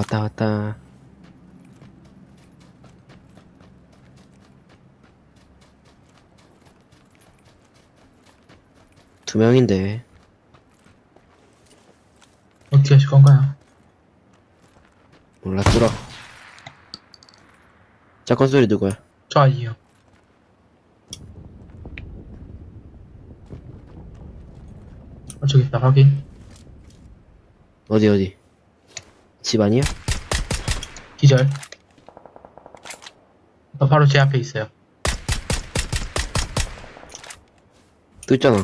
왔다 왔다 두 명인데 어떻게 하실 건가요? 몰라 뚫어 짝건 소리 누구야 저 아이요. 아, 저기 있다, 확인. 어디 어디 집 아니야? 기절. 어, 바로 제 앞에 있어요. 또 있잖아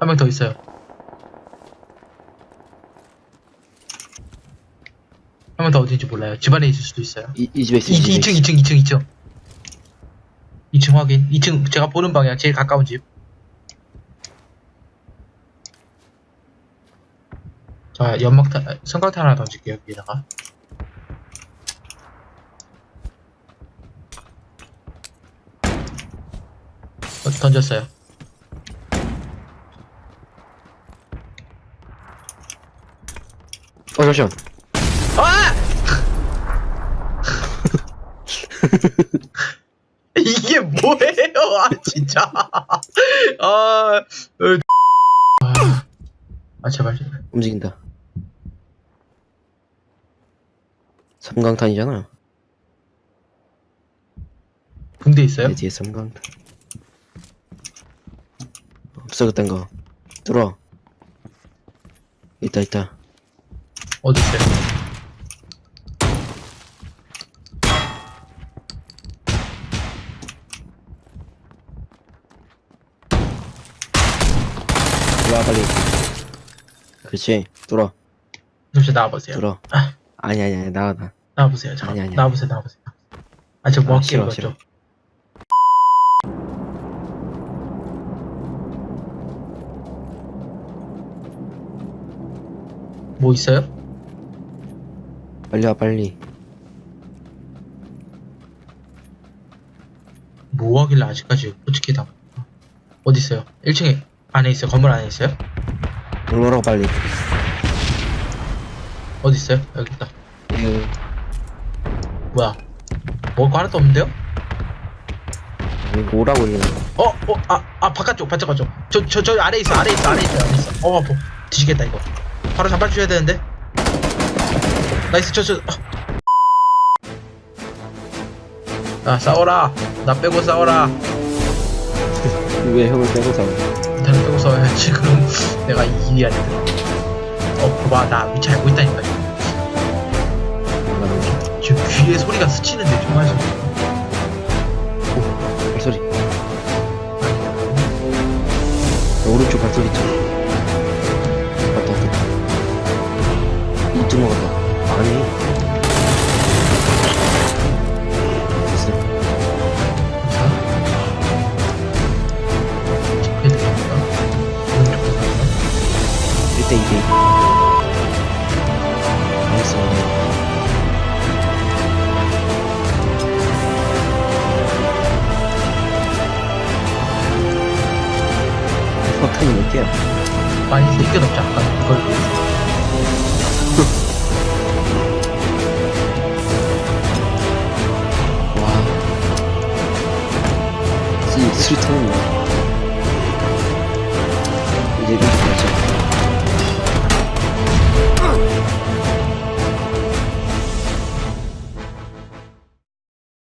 한 명 더 있어요. 한 명 더 어딘지 몰라요. 집 안에 있을 수도 있어요. 이, 이 집에 있어 2, 이 집에 2층, 있어. 2층, 2층, 2층. 2층 확인. 2층, 제가 보는 방향 제일 가까운 집. 자, 연막탄, 아, 성광탄 하나 던질게요, 여기다가. 어, 던졌어요. 어 잠시만 아! 이게 뭐예요? 아 진짜. 아, 으, 아, 아 제발. 움직인다 섬광탄이잖아. 붕대 있어요? 내 뒤에 섬광탄. 없어 그딴 거. 뚫어. 있다 있다. 어디 있어요? 들어와 빨리. 그렇지. 뚫어. 잠시 나와보세요. 뚫어. 아. 아니 아니 아니 나와 나 나와보세요. 잠깐. 아니, 아니, 아니. 나와보세요. 나와보세요. 아, 저뭐 아, 할게요, 싫어, 이거 싫어. 좀. 뭐 있어요? 빨리 와 빨리 뭐 하길래 아직까지 솔직히 다 어디 있어요? 1층에 안에 있어요? 건물 안에 있어요? 올라오라고 빨리 어디 있어요? 여기 있다. 에휴, 뭐야? 먹을 거 하나도 없는데요? 이거 오라고 이거 어, 어, 아, 아, 바깥쪽, 바깥쪽. 저, 저, 저 아래 있어, 아래 있어, 아래 있어, 아래 있어. 어, 뭐, 뒤지겠다, 이거. 바로 잡아주셔야 되는데. 나이스, 저, 저, 어. 아, 싸워라. 나 빼고 싸워라. 왜 형을 빼고 싸워 나를 빼고 싸워야 지금 내가 이기야 돼. 어, 봐봐, 나 위치 알고 있다니까. 귀에 소리가 스치는데, 정말 좀. 발소리 오른쪽 발소리 있잖아 맞다 맞다 이쪽 먹었다 아니 됐어 됩니까? 오른쪽 보세요. 1대 2대 2 몇 개야? 많이 넘지 아까 그걸 보여줘. 와. 이 수류탄이야.